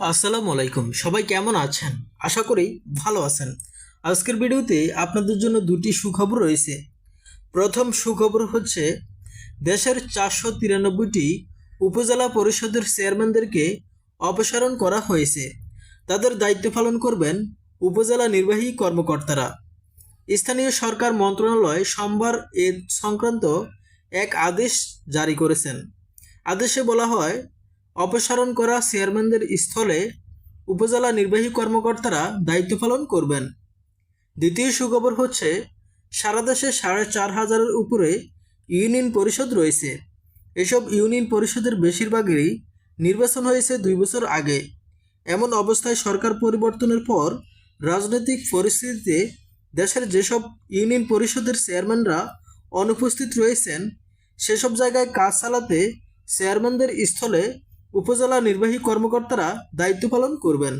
আসসালামু আলাইকুম। সবাই কেমন আছেন? আশা করি ভালো আছেন। আজকের ভিডিওতে আপনাদের জন্য দুটি সুখবর রয়েছে। প্রথম সুখবর হচ্ছে, দেশের চারশো তিরানব্বইটি উপজেলা পরিষদের চেয়ারম্যানদেরকে অপসারণ করা হয়েছে। তাদের দায়িত্ব পালন করবেন উপজেলা নির্বাহী কর্মকর্তারা। স্থানীয় সরকার মন্ত্রণালয় সোমবার এ সংক্রান্ত এক আদেশ জারি করেছেন। আদেশে বলা হয় অপসারণ করা চেয়ারম্যানদের স্থলে উপজেলা নির্বাহী কর্মকর্তারা দায়িত্ব পালন করবেন। দ্বিতীয় সুখবর হচ্ছে, সারা দেশে সাড়ে চার হাজারের উপরে ইউনিয়ন পরিষদ রয়েছে। এসব ইউনিয়ন পরিষদের বেশিরভাগেরই নির্বাচন হয়েছে দুই বছর আগে। এমন অবস্থায় সরকার পরিবর্তনের পর রাজনৈতিক পরিস্থিতিতে দেশের যেসব ইউনিয়ন পরিষদের চেয়ারম্যানরা অনুপস্থিত রয়েছেন, সেসব জায়গায় কাজ চালাতে চেয়ারম্যানদের স্থলে উপজেলা নির্বাহী কর্মকর্তারা দায়িত্ব পালন করবেন।